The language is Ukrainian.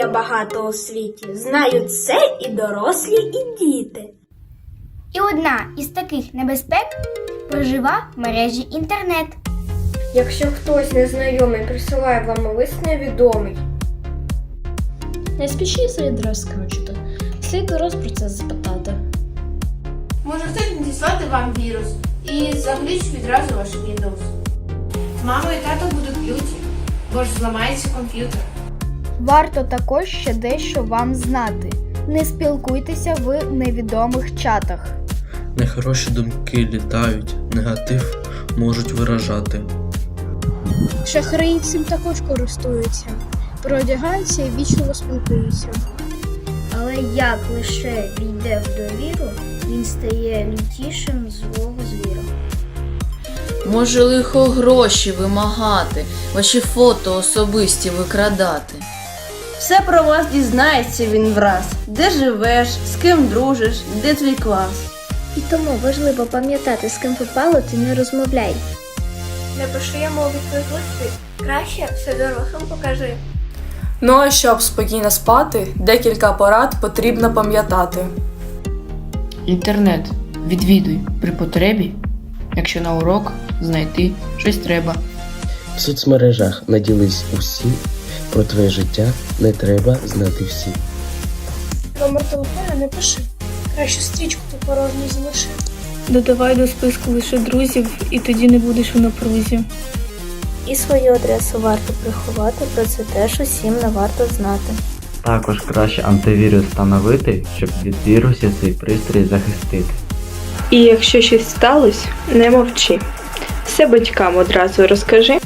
багато у світі. Знають це і дорослі, і діти. І одна із таких небезпек прожива в мережі інтернет. Якщо хтось незнайомий присилає вам лист невідомий, Не спішіть слід розкручити. Слід раз про це запитати. Може хтось надіслати вам вірус і заглючить відразу ваш Windows. Мама і тато будуть люті, бо ж зламається комп'ютер. Варто також ще дещо вам знати. Не спілкуйтеся в невідомих чатах. Нехороші думки літають, негатив можуть виражати. Шахраї цим також користуються, переодягаються і вічливо спілкуються. Але як лише війде в довіру, він стає лютішим злого звіра. Може лихо гроші вимагати, ваші фото особисті викрадати. Все про вас дізнається він враз. Де живеш, з ким дружиш, де твій клас. І тому важливо пам'ятати, з ким попало, ти не розмовляй. не пиши йому листи. Краще все дорослим покажи. Ну а щоб спокійно спати, декілька порад потрібно пам'ятати. Інтернет відвідуй при потребі, якщо на урок знайти щось треба. В соцмережах наділись усі, про твоє життя не треба знати всі. Номер телефона не пиши. Краще стрічку ту порожню залиши. Додавай до списку лише друзів, і тоді не будеш у напрузі. І свою адресу варто приховати, про це теж усім не варто знати. Також краще антивірус встановити, щоб від вірусів цей пристрій захистити. І якщо щось сталося, не мовчи. Все батькам одразу розкажи.